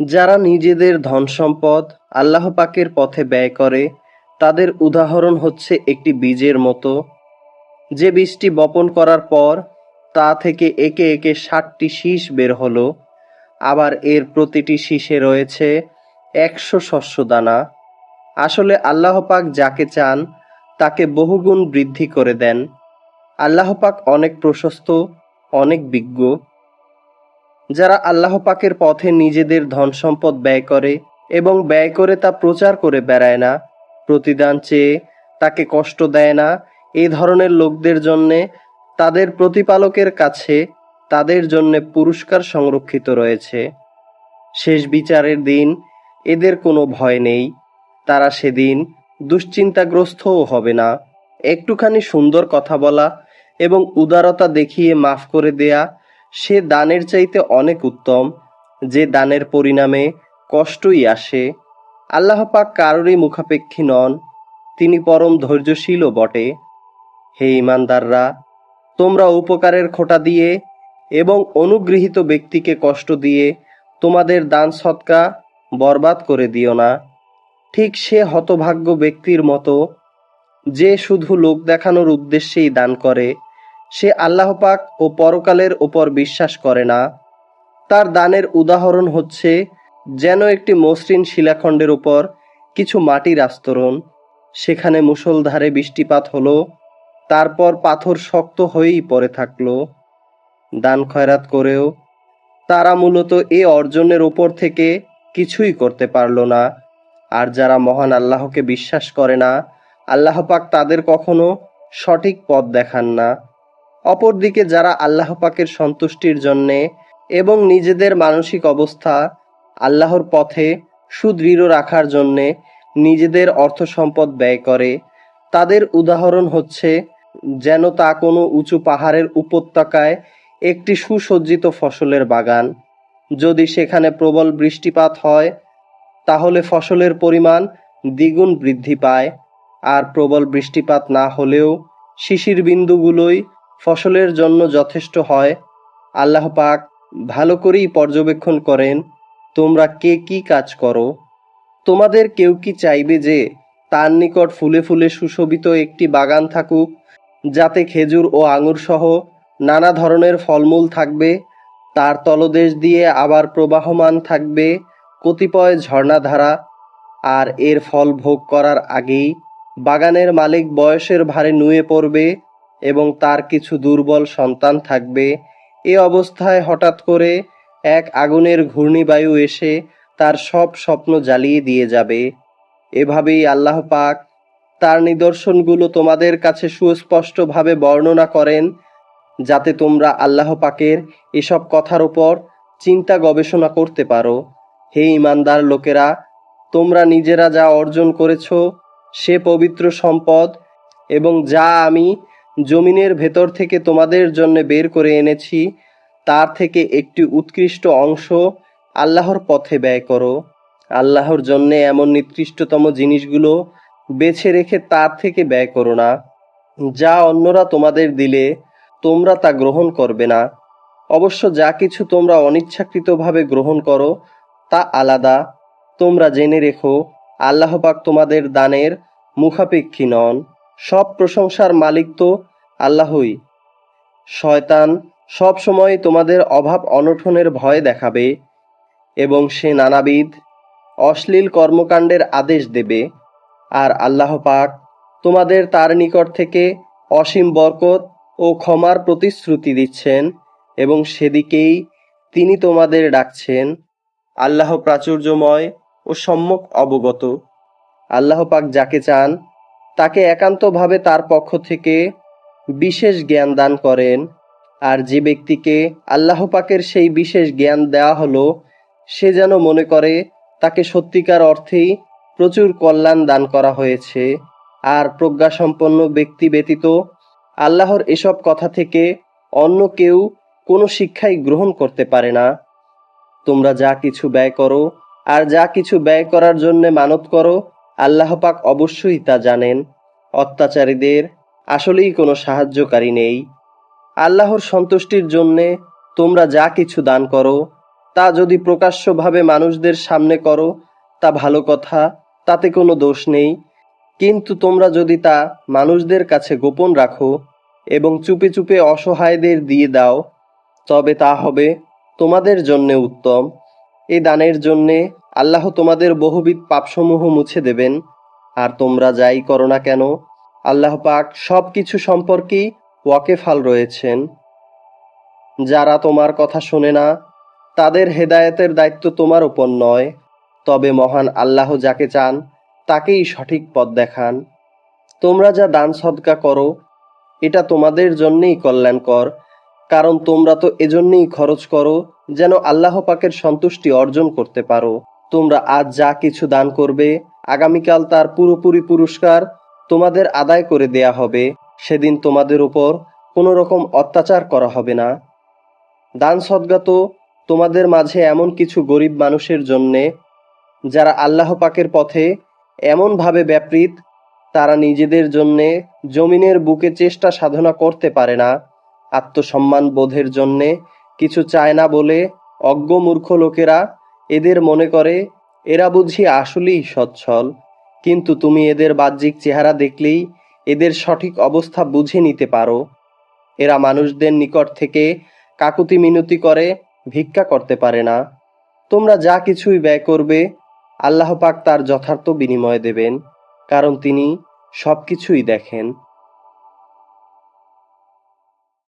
যারা নিজেদের ধন সম্পদ আল্লাহ পাকের পথে ব্যয় করে, তাদের উদাহরণ হচ্ছে একটি বীজের মতো। যে বীজটি বপন করার পর তা থেকে একে একে ষাটটি শীষ বের হলো। আবার এর প্রতিটি শীষে রয়েছে একশো শস্য দানা। আসলে আল্লাহ পাক যাকে চান, তাকে বহুগুণ বৃদ্ধি করে দেন। আল্লাহ পাক অনেক প্রশস্ত, অনেক বিজ্ঞ। যারা আল্লাহ পাকের পথে নিজেদের ধন সম্পদ ব্যয় করে এবং ব্যয় করে তা প্রচার করে বেড়ায় না, প্রতিদান চেয়ে তাকে কষ্ট দেয় না এই ধরনের লোকদের জন্যে তাদের প্রতিপালকের কাছে তাদের জন্য পুরস্কার সংরক্ষিত রয়েছে। শেষ বিচারের দিন এদের কোনো ভয় নেই, তারা সেদিন দুশ্চিন্তাগ্রস্তও হবে না। একটুখানি সুন্দর কথা বলা এবং উদারতা দেখিয়ে মাফ করে দেয়া সে দানের চাইতে অনেক উত্তম, যে দানের পরিণামে কষ্টই আসে। আল্লাহ পাক কারোরই মুখাপেক্ষী নন, তিনি পরম ধৈর্যশীলও বটে। হে ইমানদাররা তোমরা উপকারের খোঁটা দিয়ে এবং অনুগৃহীত ব্যক্তিকে কষ্ট দিয়ে তোমাদের দান সৎকা বরবাদ করে দিও না। ঠিক সে হতভাগ্য ব্যক্তির মতো, যে শুধু লোক দেখানোর উদ্দেশ্যেই দান করে সে আল্লাহ পাক ও পরকালের ওপর বিশ্বাস করে না। তার দানের উদাহরণ হচ্ছে যেন একটি মসৃণ শিলাখণ্ডের উপর কিছু মাটির আস্তরণ, সেখানে মুষলধারে বৃষ্টিপাত হলো, তারপর পাথর শক্ত হয়েই পড়ে থাকল। দান খয়রাত করেও তারা মূলত এ অর্জনের ওপর থেকে কিছুই করতে পারল না। আর যারা মহান আল্লাহকে বিশ্বাস করে না, আল্লাহ পাক তাদের কখনো সঠিক পথ দেখান না। অপরদিকে যারা আল্লাহ পাকের সন্তুষ্টির জন্যে এবং নিজেদের মানসিক অবস্থা আল্লাহর পথে সুদৃঢ় রাখার জন্যে নিজেদের অর্থ সম্পদ ব্যয় করে, তাদের উদাহরণ হচ্ছে যেন তা কোনো উঁচু পাহাড়ের উপত্যকায় একটি সুসজ্জিত ফসলের বাগান। যদি সেখানে প্রবল বৃষ্টিপাত হয়, তাহলে ফসলের পরিমাণ দ্বিগুণ বৃদ্ধি পায়। আর প্রবল বৃষ্টিপাত না হলেও শিশির বিন্দুগুলোই ফসলের জন্য যথেষ্ট হয়। আল্লাহ পাক ভালো করেই পর্যবেক্ষণ করেন, তোমরা কে কি কাজ করো? তোমাদের কেউ কি চাইবে যে তার নিকট ফুলে ফুলে সুশোভিত একটি বাগান থাকুক, যাতে খেজুর ও আঙুর সহ নানা ধরনের ফলমূল থাকবে, তার তলদেশ দিয়ে আবার প্রবাহমান থাকবে, কতিপয় ঝর্ণাধারা, আর এর ফল ভোগ করার আগেই বাগানের মালিক বয়সের ভারে নুয়ে পড়বে এবং তার কিছু দুর্বল সন্তান থাকবে। এ অবস্থায় হঠাৎ করে এক আগুনের ঘূর্ণিবায়ু এসে তার সব স্বপ্ন জ্বালিয়ে দিয়ে যাবে। এভাবেই আল্লাহ পাক তার নিদর্শনগুলো তোমাদের কাছে সুস্পষ্টভাবে বর্ণনা করেন, যাতে তোমরা আল্লাহ পাকের এসব কথার উপর চিন্তা গবেষণা করতে পারো। হে ইমানদার লোকেরা, তোমরা নিজেরা যা অর্জন করেছ, সে পবিত্র সম্পদ এবং যা আমি জমিনের ভেতর থেকে তোমাদের জন্য বের করে এনেছি। তার থেকে একটি উৎকৃষ্ট অংশ আল্লাহর পথে ব্যয় করো। আল্লাহর জন্য এমন নিকৃষ্টতম জিনিসগুলো বেছে রেখে তার থেকে ব্যয় করো না। যা অন্যরা তোমাদের দিলে, তোমরা তা গ্রহণ করবে না। অবশ্য যা কিছু তোমরা অনিচ্ছাকৃতভাবে গ্রহণ করো, তা আলাদা। তোমরা জেনে রেখো আল্লাহ পাক তোমাদের দানের মুখাপেক্ষী নন। সব প্রশংসার মালিক তো আল্লাহই। শয়তান সব সময় তোমাদের অভাব অনটনের ভয় দেখাবে এবং সে নানাবিধ অশ্লীল কর্মকাণ্ডের আদেশ দেবে। আর আল্লাহ পাক তোমাদের তার নিকট থেকে অসীম বরকত ও ক্ষমার প্রতিশ্রুতি দিচ্ছেন এবং সেদিকেই তিনি তোমাদের ডাকছেন। আল্লাহ প্রাচুর্যময় ও সম্যক অবগত। আল্লাহ পাক যাকে চান তাকে একান্তভাবে তার পক্ষ থেকে বিশেষ জ্ঞান দান করেন। আর যে ব্যক্তিকে আল্লাহ পাকের সেই বিশেষ জ্ঞান দেওয়া হলো, সে যেন মনে করে তাকে সত্যিকার অর্থেই প্রচুর কল্যাণ দান করা হয়েছে। আর প্রজ্ঞাসম্পন্ন ব্যক্তি ব্যতীত আল্লাহর এসব কথা থেকে অন্য কেউ কোনো শিক্ষাই গ্রহণ করতে পারে না। তোমরা যা কিছু ব্যয় করো, আর যা কিছু ব্যয় করার জন্য মানত করো আল্লাহ পাক অবশ্যই তা জানেন। অত্যাচারীদের আসলেই কোনো সাহায্যকারী নেই। আল্লাহর সন্তুষ্টির জন্যে তোমরা যা কিছু দান করো, তা যদি প্রকাশ্যভাবে মানুষদের সামনে করো, তা ভালো কথা, তাতে কোনো দোষ নেই। কিন্তু তোমরা যদি তা মানুষদের কাছে গোপন রাখো এবং চুপে চুপে অসহায়দের দিয়ে দাও, তবে তা হবে তোমাদের জন্যে উত্তম। এই দানের জন্যে আল্লাহ তোমাদের বহুবিধ পাপসমূহ মুছে দেবেন। আর তোমরা যাই করো না কেন, আল্লাহ পাক সব কিছু সম্পর্কেই ওয়াকেফাল রয়েছেন। যারা তোমার কথা শোনে না, তাদের হেদায়েতের দায়িত্ব তোমার উপর নয়। তবে মহান আল্লাহ যাকে চান, তাকেই সঠিক পথ দেখান। তোমরা যা দান সদকা করো, এটা তোমাদের জন্যেই কল্যাণকর। কারণ তোমরা তো এজন্যেই খরচ করো, যেন আল্লাহ পাকের সন্তুষ্টি অর্জন করতে পারো। তোমরা আজ যা কিছু দান করবে, আগামীকাল তার পুরোপুরি পুরস্কার তোমাদের আদায় করে দেয়া হবে। সেদিন তোমাদের উপর কোনো রকম অত্যাচার করা হবে না। দান সদগা তো তোমাদের মাঝে এমন কিছু গরিব মানুষের জন্যে, যারা আল্লাহ পাকের পথে এমনভাবে ব্যাপৃত, তারা নিজেদের জন্যে জমিনের বুকে চেষ্টা সাধনা করতে পারে না। আত্মসম্মান বোধের জন্যে কিছু চায় না বলে অজ্ঞ মূর্খ লোকেরা এদের মনে করে, এরা বুঝি আসলেই সচ্ছল। কিন্তু তুমি এদের বাহ্যিক চেহারা দেখলেই এদের সঠিক অবস্থা বুঝে নিতে পারো। এরা মানুষদের নিকট থেকে কাকুতি মিনতি করে, ভিক্ষা করতে পারে না। তোমরা যা কিছুই ব্যয় করবে, আল্লাহ পাক তার যথার্থ বিনিময় দেবেন, কারণ তিনি সবকিছুই দেখেন।